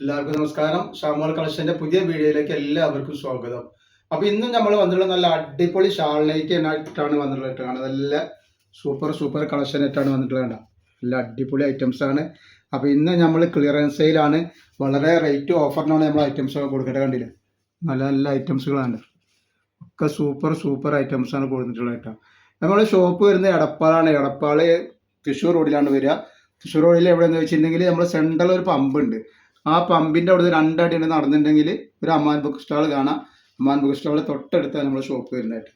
എല്ലാവർക്കും നമസ്കാരം. ഷാമോൾ കളക്ഷന്റെ പുതിയ വീഡിയോയിലേക്ക് എല്ലാവർക്കും സ്വാഗതം. അപ്പൊ ഇന്നും നമ്മൾ വന്നിട്ടുള്ള നല്ല അടിപൊളി ഷാളിലേക്ക് ആയിട്ടാണ് വന്നിട്ടുള്ളത്. നല്ല സൂപ്പർ സൂപ്പർ കളക്ഷൻ ആയിട്ടാണ് വന്നിട്ടുള്ളത്. നല്ല അടിപൊളി ഐറ്റംസ് ആണ്. അപ്പൊ ഇന്ന് നമ്മൾ ക്ലിയറൻസ് സെയിലാണ് വളരെ റേറ്റ് ഓഫറിനാണ് നമ്മൾ ഐറ്റംസ് കൊടുക്കട്ടെ കണ്ടില്ല? നല്ല നല്ല ഐറ്റംസുകളാണ് ഒക്കെ സൂപ്പർ സൂപ്പർ ഐറ്റംസ് ആണ് കൊടുത്തിട്ടുള്ളത് കേട്ടോ. നമ്മുടെ ഷോപ്പ് വരുന്നത് എടപ്പാളാണ്. എടപ്പാൾ തൃശ്ശൂർ റോഡിലാണ് വരിക. തൃശ്ശൂർ റോഡിൽ എവിടെയെന്ന് വെച്ചിട്ടുണ്ടെങ്കിൽ നമ്മൾ സെൻട്രൽ ഒരു പമ്പ് ഉണ്ട്. ആ പമ്പിന്റെ അവിടെ രണ്ടടി ഉണ്ട് നടന്നിട്ടുണ്ടെങ്കിൽ ഒരു അമ്മാൻ ബുക്ക് സ്റ്റാൾ കാണാം. അമ്മാൻ ബുക്ക് സ്റ്റാൾ തൊട്ടടുത്താണ് നമ്മുടെ ഷോപ്പ് വരുന്നതായിട്ട്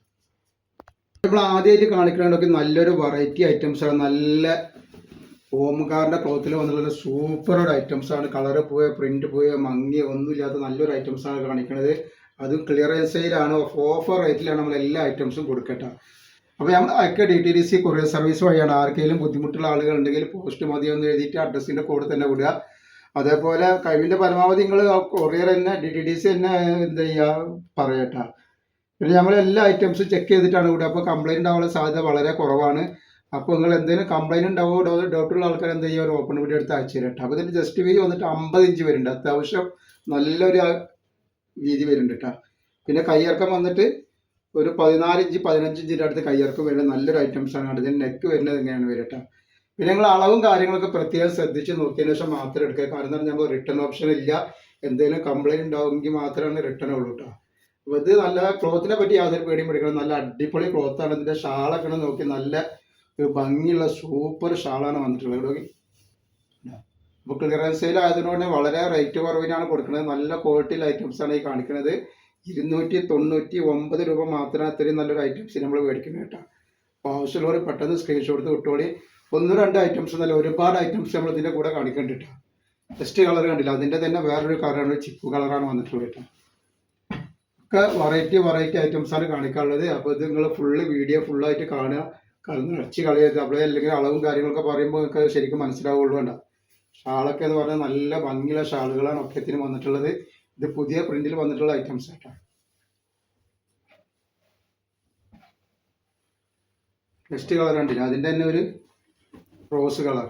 നമ്മൾ ആദ്യമായിട്ട് കാണിക്കണമെങ്കിൽ നല്ലൊരു വെറൈറ്റി ഐറ്റംസ് ആണ്. നല്ല ഓംകാറിന്റെ ക്ലോത്തിൽ വന്നിട്ടുള്ള സൂപ്പർ ഐറ്റംസ് ആണ്. കളറ് പോയ പ്രിന്റ് പോയ മങ്ങിയ ഒന്നുമില്ലാത്ത നല്ലൊരു ഐറ്റംസ് ആണ് കാണിക്കുന്നത് അതും ക്ലിയറൻസ് സെയിലാണ് ഓഫർ റേറ്റിലാണ് നമ്മൾ എല്ലാ ഐറ്റംസും കൊടുക്കട്ടെ അപ്പോൾ നമ്മൾ അയക്കുക D T D C courier service വഴിയാണ്. ആർക്കെങ്കിലും ബുദ്ധിമുട്ടുള്ള ആളുകൾ ഉണ്ടെങ്കിൽ പോസ്റ്റ് മതി എന്ന് എഴുതിയിട്ട് അഡ്രസ്സിന്റെ കൂടെ തന്നെ വിടുക. അതേപോലെ കഴിവിന്റെ പരമാവധി നിങ്ങൾ കൊറിയർ തന്നെ ഡി ടി ഡി സി തന്നെ എന്താ ചെയ്യുക പറയട്ടെ. പിന്നെ നമ്മൾ എല്ലാ ഐറ്റംസും ചെക്ക് ചെയ്തിട്ടാണ് ഇവിടെ അപ്പോൾ കംപ്ലൈന്റ് ആവാനുള്ള സാധ്യത വളരെ കുറവാണ്. അപ്പോൾ നിങ്ങൾ എന്തെങ്കിലും കംപ്ലൈന്റ് ഉണ്ടാവോ ഡൗട്ടുള്ള ആൾക്കാർ എന്ത് ചെയ്യുക ഒരു ഓപ്പൺ വീഡിയോ എടുത്ത് അയച്ചു തരട്ടെ അപ്പോൾ ഇതിന്റെ ജസ്റ്റ് വീതി വന്നിട്ട് അമ്പത് ഇഞ്ച് വരുന്നുണ്ട്. അത്യാവശ്യം നല്ലൊരു വീതി വരുന്നുണ്ട് കേട്ടോ പിന്നെ കയ്യിറക്കം വന്നിട്ട് ഒരു പതിനാല് ഇഞ്ച് പതിനഞ്ച് ഇഞ്ചിന്റെ അടുത്ത് കയ്യിറക്കം വരുന്ന നല്ലൊരു ഐറ്റംസ് ആണ്. കണ്ടത് ഇതിന് നെക്ക് വരുന്നത് എങ്ങനെയാണ് വരട്ടെ പിന്നെ നിങ്ങൾ അളവും കാര്യങ്ങളൊക്കെ പ്രത്യേകം ശ്രദ്ധിച്ച് നോക്കിയതിന് ശേഷം മാത്രം എടുക്കുക. കാരണം എന്താ നമ്മൾ റിട്ടേൺ ഓപ്ഷൻ ഇല്ല. എന്തെങ്കിലും കംപ്ലൈന്റ് ഉണ്ടാവുമെങ്കിൽ മാത്രമാണ് റിട്ടേൺ ഉള്ളൂ കേട്ടോ ഇത് നല്ല ക്ലോത്തിനെ പറ്റി യാതൊരു പേടിയും പഠിക്കണം നല്ല അടിപൊളി ക്ലോത്താണ് ഇതിന്റെ ഷാളൊക്കെ നോക്കി നല്ല ഒരു ഭംഗിയുള്ള സൂപ്പർ ഷാളാണ് വന്നിട്ടുള്ളത്. നോക്കി. അപ്പോൾ ക്ലിയറൻസ് സെയിൽ ആയതുകൊണ്ട് വളരെ റേറ്റ് കുറവിനാണ് കൊടുക്കുന്നത്. നല്ല ക്വാളിറ്റിയിൽ ആണ് ഈ കാണിക്കുന്നത്. ഇരുന്നൂറ്റി തൊണ്ണൂറ്റി ഒമ്പത് രൂപ മാത്രമാണ് അത്രയും നല്ലൊരു ഐറ്റംസ് നമ്മൾ മേടിക്കുന്നത് കേട്ടോ. അപ്പോൾ ആവശ്യമുള്ളവർ പെട്ടെന്ന് സ്ക്രീൻഷോട്ട് വിട്ടോളി. ഒന്ന് രണ്ട് ഐറ്റംസ് എന്നല്ല ഒരുപാട് ഐറ്റംസ് നമ്മൾ ഇതിന്റെ കൂടെ കാണിക്കുന്നുണ്ട് കേട്ടോ ജസ്റ്റ് കളർ കണ്ടില്ല. അതിന്റെ തന്നെ വേറൊരു കളറാണ് ചിപ്പ് കളറാണ് വന്നിട്ടുള്ളത് ഒക്കെ വെറൈറ്റി വെറൈറ്റി ഐറ്റംസ് ആണ് കാണിക്കാനുള്ളത്. അപ്പോൾ ഇത് നിങ്ങൾ ഫുള്ള് വീഡിയോ ഫുള്ളായിട്ട് കാണുക. കാരണം അടിച്ച് കളയരുത്. അപ്പോൾ അല്ലെങ്കിൽ അളവും കാര്യങ്ങളൊക്കെ പറയുമ്പോൾ നിങ്ങൾക്ക് ശരിക്കും മനസ്സിലാവുള്ളൂ വേണ്ട ഷാളൊക്കെ എന്ന് പറഞ്ഞാൽ നല്ല ഭംഗിയുള്ള ഷാളുകളാണ് ഒക്കത്തിന് വന്നിട്ടുള്ളത്. ഇത് പുതിയ പ്രിന്റിൽ വന്നിട്ടുള്ള ഐറ്റംസ് ആട്ടോ. നെക്സ്റ്റ് കളർ കണ്ടില്ല. അതിന്റെ തന്നെ ഒരു റോസ് കളർ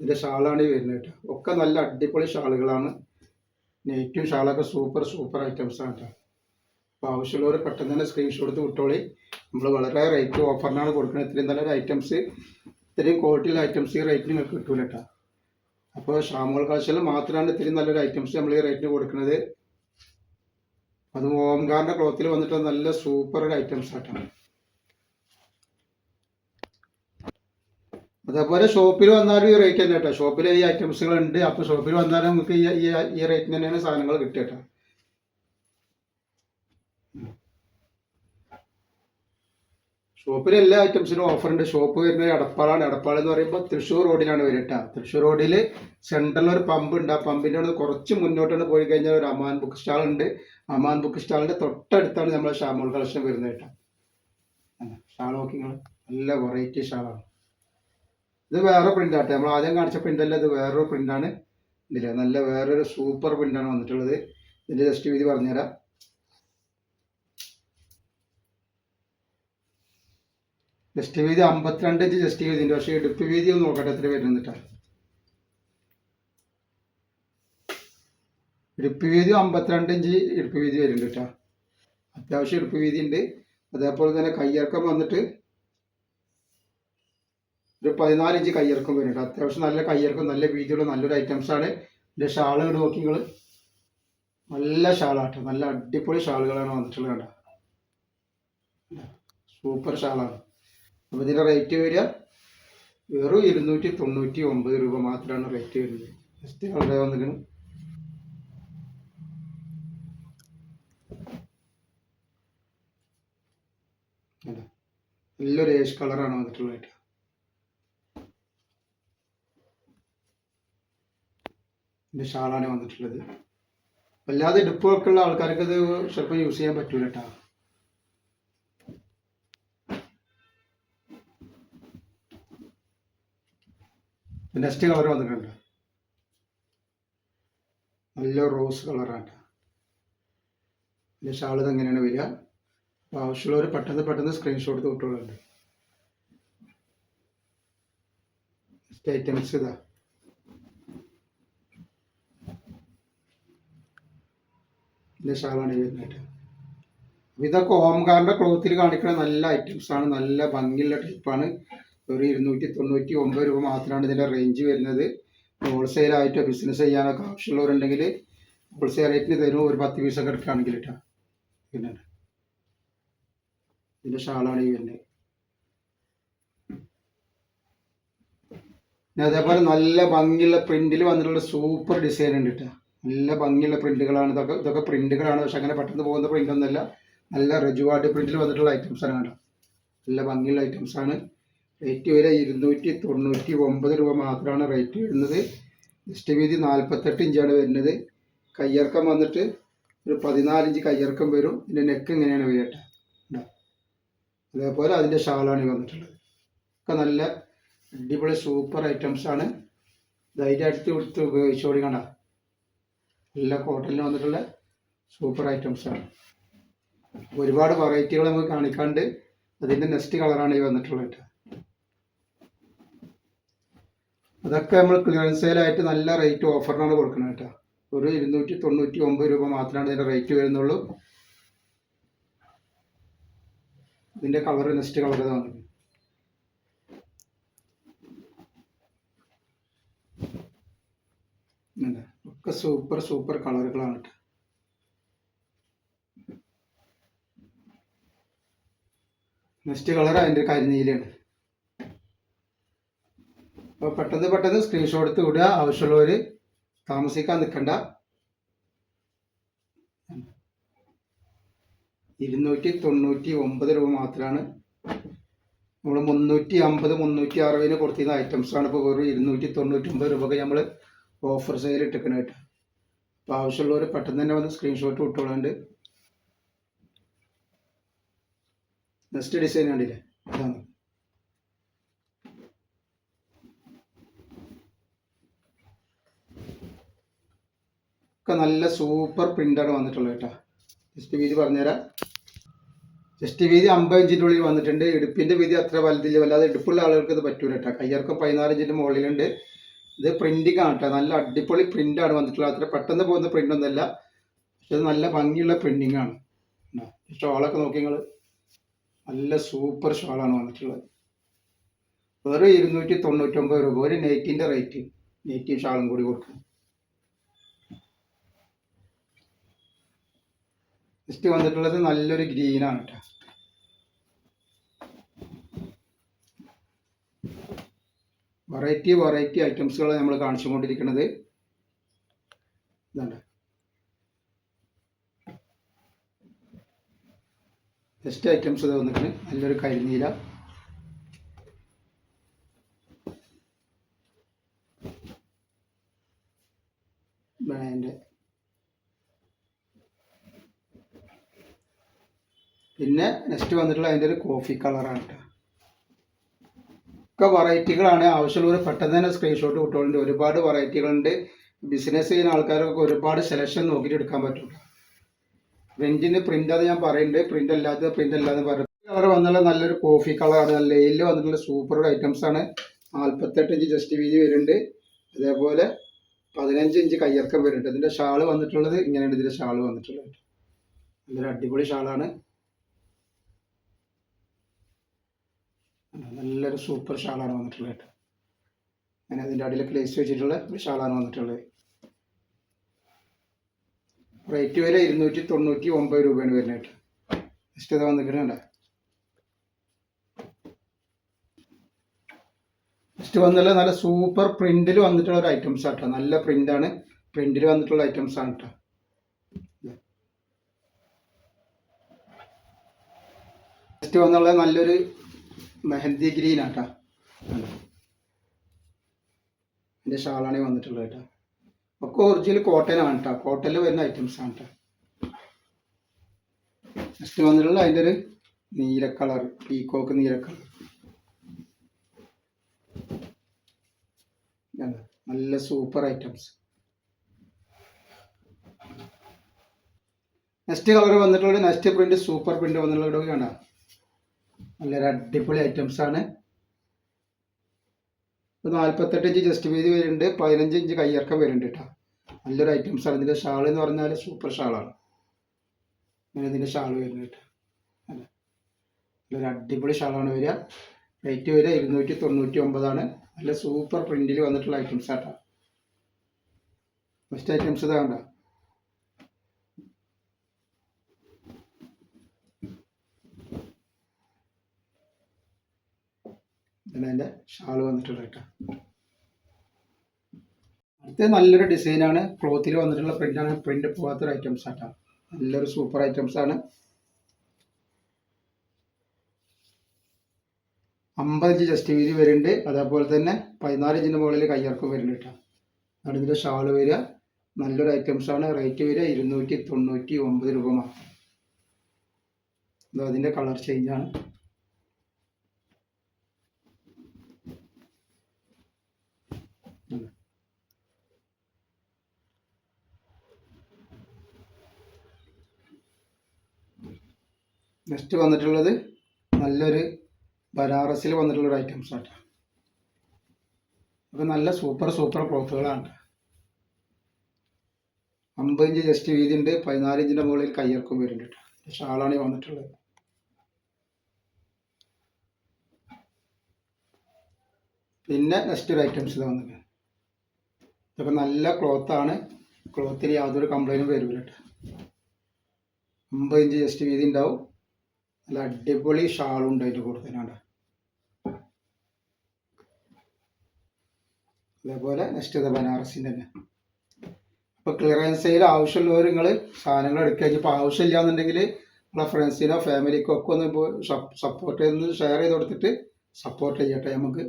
ഇതിന്റെ ഷാളാണ് ഈ വരുന്നത് കേട്ടോ. ഒക്കെ നല്ല അടിപൊളി ഷാളുകളാണ്. നെയ്റ്റും ഷാളൊക്കെ സൂപ്പർ സൂപ്പർ ഐറ്റംസ് ആണ് കേട്ടോ. അപ്പോൾ ആവശ്യമുള്ളവർ പെട്ടെന്ന് തന്നെ സ്ക്രീൻഷോട്ട് വിട്ടോളി. നമ്മൾ വളരെ റേറ്റ് ഓഫറിനാണ് കൊടുക്കുന്നത്. ഇത്രയും നല്ലൊരു ഐറ്റംസ് ഇത്രയും ക്വാളിറ്റിയുള്ള ഐറ്റംസ് ഈ റേറ്റിന് നിങ്ങൾക്ക് കിട്ടൂല കേട്ടോ. അപ്പോൾ ഷാമുകൾ കാശിൽ മാത്രമാണ് ഇത്രയും നല്ലൊരു ഐറ്റംസ് നമ്മൾ ഈ റേറ്റിന് കൊടുക്കുന്നത്. അത് ഓംകാറിന്റെ ക്ലോത്തിൽ വന്നിട്ട് നല്ല സൂപ്പർ ഒരു ഐറ്റംസ് ആയിട്ടാണ് അതേപോലെ ഷോപ്പിൽ വന്നാലും ഈ റേറ്റ് തന്നെ കേട്ടോ. ഷോപ്പിൽ ഈ ഐറ്റംസുകൾ ഉണ്ട് അപ്പോൾ ഷോപ്പിൽ വന്നാലും നമുക്ക് ഈ ഈ റേറ്റിന് തന്നെയാണ് സാധനങ്ങൾ കിട്ടുക കേട്ടോ. ഷോപ്പിൽ എല്ലാ ഐറ്റംസിനും ഓഫർ ഉണ്ട്. ഷോപ്പ് വരുന്നത് എടപ്പാളാണ്. എടപ്പാൾ എന്ന് പറയുമ്പോൾ തൃശ്ശൂർ റോഡിലാണ് വരിക തൃശ്ശൂർ റോഡിൽ സെൻട്രലിൽ ഒരു പമ്പ് ഉണ്ട്. ആ പമ്പിന്റെ അവിടെ കുറച്ച് മുന്നോട്ടാണ് പോയി കഴിഞ്ഞാൽ ഒരു അമാൻ ബുക്ക് സ്റ്റാൾ ഉണ്ട്. അമാൻ ബുക്ക് സ്റ്റാളിന്റെ തൊട്ടടുത്താണ് നമ്മൾ ഷാമോൾ കളക്ഷൻ വരുന്നത് കേട്ടോ. ഷാൾ നോക്കിങ്ങൾ നല്ല വെറൈറ്റി ഷാളാണ്. ഇത് വേറെ പ്രിന്റ് ആട്ടെ. നമ്മൾ ആദ്യം കാണിച്ച പ്രിന്റ് അല്ല ഇത് വേറൊരു പ്രിന്റാണ് ഇതിൽ നല്ല വേറൊരു സൂപ്പർ പ്രിന്റാണ് വന്നിട്ടുള്ളത്. ഇതിന്റെ ജസ്റ്റ് വീതി പറഞ്ഞുതരാം. ജസ്റ്റ് വീതി അമ്പത്തിരണ്ട് ഇഞ്ച് ജസ്റ്റ് വീതി ഉണ്ട്. പക്ഷേ ഇടുപ്പ് വീതി ഒന്ന് നോക്കട്ടെ എത്ര വരുന്നിട്ടാ ഇടുപ്പ് വീതി അമ്പത്തിരണ്ട് ഇഞ്ച് ഇടുപ്പ് വീതി വരുന്നുണ്ട് കേട്ടോ അത്യാവശ്യം ഇടുപ്പ് വീതി ഉണ്ട്. അതേപോലെ തന്നെ കയ്യിറക്കം വന്നിട്ട് ഒരു പതിനാല് ഇഞ്ച് കയ്യിറക്കം വരുന്നുണ്ട്. അത്യാവശ്യം നല്ല കയ്യിറക്കം നല്ല വീതിയുള്ള നല്ലൊരു ഐറ്റംസ് ആണ്. ഇതിന്റെ ഷാളുകൾ നോക്കി നിങ്ങൾ നല്ല ഷാളാട്ടോ. നല്ല അടിപൊളി ഷാളുകളാണ് വന്നിട്ടുള്ളത് കേട്ടോ സൂപ്പർ ഷാളാണ്. അപ്പോൾ ഇതിന്റെ റേറ്റ് വരിക. വെറും ഇരുന്നൂറ്റി തൊണ്ണൂറ്റി ഒമ്പത് രൂപ മാത്രമാണ് റേറ്റ് വരുന്നത്. ജസ്റ്റ് വളരെ വന്നിരിക്കണം. നല്ലൊരു ഏഷ് കളറാണ് വന്നിട്ടുള്ളത് കേട്ടോ ഇതിന്റെ ഷാളാണ് വന്നിട്ടുള്ളത്. വല്ലാതെ ഇടുപ്പൊക്കെ ഉള്ള ആൾക്കാർക്ക് ഇത് ചിലപ്പോൾ യൂസ് ചെയ്യാൻ പറ്റൂല നെക്സ്റ്റ് കളർ വന്നിട്ടുണ്ട്. നല്ല റോസ് കളറാണ് ഇതിന്റെ ഷാൾ ഇത് എങ്ങനെയാണ് വരിക? അപ്പോൾ ആവശ്യമുള്ളവർ പെട്ടെന്ന് പെട്ടെന്ന് സ്ക്രീൻഷോട്ട് വിട്ടുകളുണ്ട് ഐറ്റംസ് ഇതാ. ഇതിന്റെ ഷാളാണ് വരുന്നത്. അപ്പൊ ഇതൊക്കെ ഓംകാറിന്റെ ക്ലോത്തിൽ കാണിക്കുന്ന നല്ല ഐറ്റംസ് ആണ്. നല്ല ഭംഗിയുള്ള ടൈപ്പാണ് ഒരു ഇരുന്നൂറ്റി തൊണ്ണൂറ്റി ഒമ്പത് രൂപ മാത്രമാണ് ഇതിന്റെ റേഞ്ച് വരുന്നത്. ഹോൾസെയിലായിട്ടോ ബിസിനസ് ചെയ്യാനൊക്കെ ആവശ്യമുള്ളവരുണ്ടെങ്കിൽ ഹോൾസെയിൽ റേറ്റിന് തരും. ഒരു പത്ത് പീസൊക്കെ എടുക്കുകയാണെങ്കിൽ കേട്ടോ പിന്നെ ഇതിന്റെ ഷാളാണ് ഈ വരുന്നത്. പിന്നെ അതേപോലെ നല്ല ഭംഗിയുള്ള പ്രിന്റിൽ വന്നിട്ടുള്ള സൂപ്പർ ഡിസൈൻ ഉണ്ട് കേട്ടോ നല്ല ഭംഗിയുള്ള പ്രിന്റുകളാണ്. ഇതൊക്കെ ഇതൊക്കെ പ്രിന്റുകളാണ്. പക്ഷെ അങ്ങനെ പെട്ടെന്ന് പോകുന്ന പ്രിന്റ് ഒന്നുമല്ല. നല്ല റെജുവാർഡ് പ്രിന്റിൽ വന്നിട്ടുള്ള ഐറ്റംസ് ആണ് കേട്ടോ. നല്ല ഭംഗിയുള്ള ഐറ്റംസ് ആണ്. റേറ്റ് വരെ ഇരുന്നൂറ്റി തൊണ്ണൂറ്റി ഒമ്പത് രൂപ മാത്രമാണ് റേറ്റ് വരുന്നത്. ജസ്റ്റ് വീതി നാൽപ്പത്തെട്ട് ഇഞ്ചാണ് വരുന്നത്. കയ്യിറക്കം വന്നിട്ട് ഒരു പതിനാലിഞ്ച് കയ്യിറക്കം വരും. ഇതിന്റെ നെക്ക് ഇങ്ങനെയാണ് വരട്ടെ. അതേപോലെ അതിന്റെ ഷാളാണ് വന്നിട്ടുള്ളത്. ഒക്കെ നല്ല അടിപൊളി സൂപ്പർ ഐറ്റംസ് ആണ്. ധൈര്യമായിട്ട് കൊടുത്ത് ഉപയോഗിച്ചോടി കണ്ട ഹോട്ടലിൽ വന്നിട്ടുള്ള സൂപ്പർ ഐറ്റംസ് ആണ്. ഒരുപാട് വെറൈറ്റികൾ നമുക്ക് കാണിക്കാണ്ട് അതിന്റെ നെക്സ്റ്റ് കളറാണ് ഈ വന്നിട്ടുള്ളത് കേട്ടോ അതൊക്കെ നമ്മൾ ക്ലിയറൻസ് സെയിലായിട്ട് നല്ല റേറ്റ് ഓഫറിനാണ് കൊടുക്കുന്നത് കേട്ടോ ഒരു ഇരുന്നൂറ്റി തൊണ്ണൂറ്റി ഒമ്പത് രൂപ മാത്രമാണ് ഇതിന്റെ റേറ്റ് വരുന്നുള്ളൂ. ഇതിന്റെ കളർ നെക്സ്റ്റ് കളർ ഇതാണ് ഇങ്ങനെ. ഒക്കെ സൂപ്പർ സൂപ്പർ കളറുകളാണ് നെക്സ്റ്റ് കളർ അതിന്റെ കരിനീലാണ് അപ്പോൾ പെട്ടെന്ന് പെട്ടെന്ന് സ്ക്രീൻഷോട്ട് എടുത്ത് വിടുക. ആവശ്യമുള്ളവർ താമസിക്കാൻ നിൽക്കണ്ട ഇരുന്നൂറ്റി തൊണ്ണൂറ്റി ഒമ്പത് രൂപ മാത്രമാണ് നമ്മൾ മുന്നൂറ്റി അമ്പത് മുന്നൂറ്റി അറുപതിന് കൊടുത്തിരുന്ന ഐറ്റംസ് ആണ് ഇപ്പോൾ വെറും ഇരുന്നൂറ്റി തൊണ്ണൂറ്റി ഒമ്പത് രൂപയ്ക്ക് നമ്മൾ ഓഫർ സെയിൽ ഇട്ടിക്കണം കേട്ടോ അപ്പോൾ ആവശ്യമുള്ളവർ പെട്ടെന്ന് തന്നെ വന്ന് സ്ക്രീൻഷോട്ട് വിട്ടോളാണ്ട് നെക്സ്റ്റ് ഡിസൈൻ കണ്ടില്ലേ? അതാണ് ഒക്കെ നല്ല സൂപ്പർ പ്രിന്റാണ് വന്നിട്ടുള്ളത് കേട്ടോ. ജസ്റ്റ് വീതി പറഞ്ഞുതരാം. ജസ്റ്റ് വീതി അമ്പത് ഇഞ്ചിന്റെ ഉള്ളിൽ വന്നിട്ടുണ്ട്. ഇടുപ്പിന്റെ വീതി അത്ര വലുതില്ല. വല്ലാതെ ഇടുപ്പുള്ള ആളുകൾക്ക് ഇത് പറ്റൂല കേട്ടോ. കയ്യർക്ക് പതിനാറ് ഇഞ്ചിന്റെ മുകളിലുണ്ട്. ഇത് പ്രിന്റിംഗ് ആണ് കേട്ടോ നല്ല അടിപൊളി പ്രിന്റാണ് വന്നിട്ടുള്ളത്. അത്ര പെട്ടെന്ന് പോകുന്ന പ്രിന്റ് ഒന്നുമല്ല. പക്ഷെ ഇത് നല്ല ഭംഗിയുള്ള പ്രിന്റിംഗ് ആണ്. ഷോളൊക്കെ നോക്കി നിങ്ങൾ നല്ല സൂപ്പർ ഷോളാണ് വന്നിട്ടുള്ളത്. വെറും ഇരുന്നൂറ്റി തൊണ്ണൂറ്റൊമ്പത് രൂപ. ഒരു നെയ്റ്റിന്റെ റേറ്റ് നെയ്റ്റും ഷാളും കൂടി കൊടുക്കും നെക്സ്റ്റ് വന്നിട്ടുള്ളത് നല്ലൊരു ഗ്രീനാണ് കേട്ടോ വെറൈറ്റി വെറൈറ്റി ഐറ്റംസുകൾ നമ്മൾ കാണിച്ചുകൊണ്ടിരിക്കുന്നത്. ഇതാണ് ബെസ്റ്റ് ഐറ്റംസ് ഇത് വന്നിട്ട് നല്ലൊരു കരിനീല. അതിന്റെ പിന്നെ നെക്സ്റ്റ് വന്നിട്ടുള്ള അതിന്റെ ഒരു കോഫി കളറാണ് കേട്ടോ ഒക്കെ വെറൈറ്റികളാണ് ആവശ്യമുള്ളവർ പെട്ടെന്ന് തന്നെ സ്ക്രീൻഷോട്ട് കിട്ടുന്നുണ്ട് ഒരുപാട് വെറൈറ്റികളുണ്ട് ബിസിനസ് ചെയ്യുന്ന ആൾക്കാരൊക്കെ ഒരുപാട് സെലക്ഷൻ നോക്കിയിട്ട് എടുക്കാൻ പറ്റും. പ്രിന്റിന് പ്രിന്റ് അത് ഞാൻ പറയുന്നുണ്ട് പ്രിന്റ് അല്ലാത്ത പ്രിന്റ് അല്ലാതെ പറയും കളർ വന്നുള്ള നല്ലൊരു കോഫി കളറാണ് നല്ല ലെയിൽ വന്നിട്ടുള്ള സൂപ്പർ ഐറ്റംസ് ആണ്. നാൽപ്പത്തെട്ട് ഇഞ്ച് ജസ്റ്റ് വീതി വരുന്നുണ്ട്. അതേപോലെ പതിനഞ്ച് ഇഞ്ച് കയ്യിറക്കം വരുന്നുണ്ട്. ഇതിന്റെ ഷാൾ വന്നിട്ടുള്ളത് ഇങ്ങനെയാണ്. ഇതിന്റെ ഷാൾ വന്നിട്ടുള്ളത്. നല്ലൊരു അടിപൊളി ഷാളാണ്. നല്ലൊരു സൂപ്പർ ഷാളാണ് വന്നിട്ടുള്ളത് കേട്ടോ. ഞാൻ അതിന്റെ അടിയിലൊക്കെ ലേസ് വെച്ചിട്ടുള്ള ഷാളാണ് വന്നിട്ടുള്ളത്. റേറ്റ് വില ഇരുന്നൂറ്റി തൊണ്ണൂറ്റി ഒമ്പത് രൂപയാണ് വരുന്നത് കേട്ടോ. ഇത് വന്നിട്ടുണ്ട് ജസ്റ്റ് വന്നുള്ള നല്ല സൂപ്പർ പ്രിന്റിൽ വന്നിട്ടുള്ള ഒരു ഐറ്റംസ് ആട്ടോ നല്ല പ്രിന്റാണ് പ്രിന്റിൽ വന്നിട്ടുള്ള ഐറ്റംസ് ആണ് കേട്ടോ. ജസ്റ്റ് വന്നുള്ള നല്ലൊരു മെഹന്തി ഗ്രീൻ ആട്ടാ. എന്റെ ഷാളാണ് വന്നിട്ടുള്ളത് കേട്ടോ. ഒക്കെ ഒറിജിനൽ കോട്ടൺ ആണ് കേട്ടോ കോട്ടനിൽ വരുന്ന ഐറ്റംസ് ആണ് കേട്ടോ നെക്സ്റ്റ് വന്നിട്ടുള്ള അതിന്റെ ഒരു നീല കളർ പീക്കോക്ക് നീല കളർ നല്ല സൂപ്പർ ഐറ്റംസ് നെക്സ്റ്റ് കളർ വന്നിട്ടുള്ള നെക്സ്റ്റ് പ്രിന്റ് സൂപ്പർ പ്രിന്റ് വന്നിട്ടുള്ള കണ്ട? നല്ലൊരു അടിപൊളി ഐറ്റംസ് ആണ് ഇപ്പൊ നാൽപ്പത്തെട്ട് ഇഞ്ച് ജസ്റ്റ് വീതി വരുന്നുണ്ട് പതിനഞ്ച് ഇഞ്ച് കയ്യിറക്കം വരുന്നുണ്ട് കേട്ടോ നല്ലൊരു ഐറ്റംസ് ആണ് ഇതിന്റെ ഷാൾ എന്ന് പറഞ്ഞാൽ സൂപ്പർ ഷാളാണ്. ഇങ്ങനെ ഇതിന്റെ ഷാൾ അല്ല നല്ലൊരു അടിപൊളി ഷാളാണ് വരിക. റേറ്റ് വരിക ഇരുന്നൂറ്റി തൊണ്ണൂറ്റി ഒമ്പതാണ്. നല്ല സൂപ്പർ പ്രിന്റിൽ വന്നിട്ടുള്ള ഐറ്റംസ് ആട്ടോ ഫസ്റ്റ് ഐറ്റംസ് ഇതാ കണ്ടോ ഇതാണ് അതിന്റെ ഷാൾ വന്നിട്ടുള്ള കേട്ടോ. അടുത്ത നല്ലൊരു ഡിസൈനാണ്. ക്ലോത്തിൽ വന്നിട്ടുള്ള പ്രിന്റാണ് പ്രിന്റ് പോകാത്തൊരു ഐറ്റംസ് ആട്ടോ. നല്ലൊരു സൂപ്പർ ഐറ്റംസ് ആണ്. അമ്പത് ഇഞ്ച് ജസ്റ്റ് വീതി വരുന്നുണ്ട്. അതേപോലെ തന്നെ പതിനാല് ഇഞ്ചിന്റെ മുകളിൽ കയ്യിറക്കം വരുന്നുണ്ട് കേട്ടോ. ഇതിന്റെ ഷാൾ വരിക. നല്ലൊരു ഐറ്റംസ് ആണ്. റേറ്റ് വരിക ഇരുന്നൂറ്റി തൊണ്ണൂറ്റി ഒമ്പത് രൂപ മാത്രം. അതിന്റെ കളർ ചേഞ്ചാണ് നെക്സ്റ്റ് വന്നിട്ടുള്ളത് നല്ലൊരു ബനാറസിൽ വന്നിട്ടുള്ളൊരു ഐറ്റംസ് ആട്ടോ. അപ്പോൾ നല്ല സൂപ്പർ സൂപ്പർ ക്ലോത്തുകളാണ് അമ്പത് ഇഞ്ച് ജസ്റ്റ് വീതി ഉണ്ട് പതിനാല് ഇഞ്ചിന്റെ മുകളിൽ കയ്യേർക്കും വരുന്നുണ്ട് കേട്ടോ ഷാളാണ് വന്നിട്ടുള്ളത്. പിന്നെ നെക്സ്റ്റ് ഒരു ഐറ്റംസ് ഇത് വന്നിട്ട് ഇതൊക്കെ നല്ല ക്ലോത്താണ് ക്ലോത്തിൽ യാതൊരു കംപ്ലൈന്റും വരില്ല കേട്ടോ അമ്പത് ഇഞ്ച് ജസ്റ്റ് വീതി ഉണ്ടാവും നല്ല അടിപൊളി ഷാളും ഉണ്ട് അതിന്റെ കൂടെ തന്നെ ഉണ്ട് അതേപോലെ നെക്സ്റ്റ് ഇത് ബനാറസിന്റെ തന്നെ. അപ്പോൾ ക്ലിയറൻസ് സെയിൽ ആവശ്യമുള്ളവർ നിങ്ങൾ സാധനങ്ങൾ എടുക്കുക. ഇപ്പോൾ ആവശ്യമില്ല എന്നുണ്ടെങ്കിൽ നമ്മളെ ഫ്രണ്ട്സിനോ ഫാമിലിക്കോ ഒക്കെ ഒന്ന് സപ്പോർട്ട് ചെയ്ത് ഷെയർ ചെയ്ത് കൊടുത്തിട്ട് സപ്പോർട്ട് ചെയ്യട്ടെ നമുക്ക്.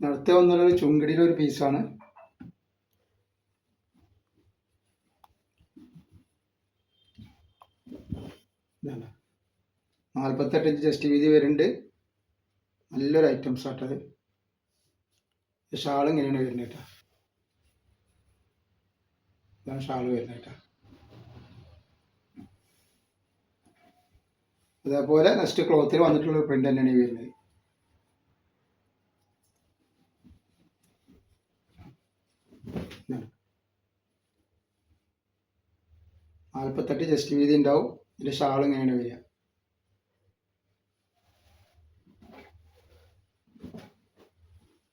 അടുത്ത വന്നുള്ളൊരു ചുങ്കിടിയിലൊരു പീസാണ് ഇതാണ്. നാൽപ്പത്തെട്ട് ഇഞ്ച് ജസ്റ്റ് വീതി വരുന്നുണ്ട്. നല്ലൊരു ഐറ്റംസ് ആട്ടത് ഷാൾ ഇങ്ങനെയാണ് വരുന്നത് കേട്ടോ. ഇതാണ് ഷാൾ വരുന്നത് കേട്ടോ. അതേപോലെ നെക്സ്റ്റ് ക്ലോത്തിൽ വന്നിട്ടുള്ള പ്രിന്റ് തന്നെയാണ് വരുന്നത്. നാൽപ്പത്തെട്ട് ജസ്റ്റ് വീതി ഉണ്ടാവും. ഇതിന്റെ ഷാൾ ഇങ്ങനെയാണ് വരിക?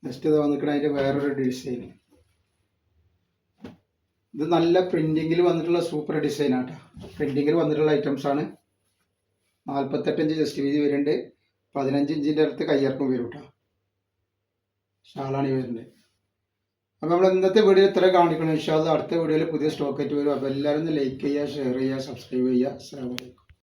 നെക്സ്റ്റ് ഇത് വന്നിട്ട് അതിന്റെ വേറൊരു ഡിസൈൻ ഇത് നല്ല പ്രിന്റിങ്ങിൽ വന്നിട്ടുള്ള സൂപ്പർ ഡിസൈൻ ആട്ടോ. പ്രിന്റിങ്ങിൽ വന്നിട്ടുള്ള ഐറ്റംസ് ആണ്. നാൽപ്പത്തെട്ട് ഇഞ്ച് ജസ്റ്റ് വീതി വരുന്നുണ്ട്. പതിനഞ്ച് ഇഞ്ചിന്റെ അടുത്ത് കയ്യിറക്കം വരും കേട്ടോ ഷാളാണ് ഈ വരുന്നത്. അപ്പോൾ നമ്മൾ ഇന്നത്തെ വീഡിയോ ഇത്ര കാണിക്കണം. ഇൻഷാല്ല അടുത്ത വീഡിയോയിൽ പുതിയ സ്റ്റോക്ക് വരും. അപ്പോൾ എല്ലാവരും ലൈക്ക് ചെയ്യുക ഷെയർ ചെയ്യുക സബ്സ്ക്രൈബ് ചെയ്യുക. അസ്സാം അലൈക്കും.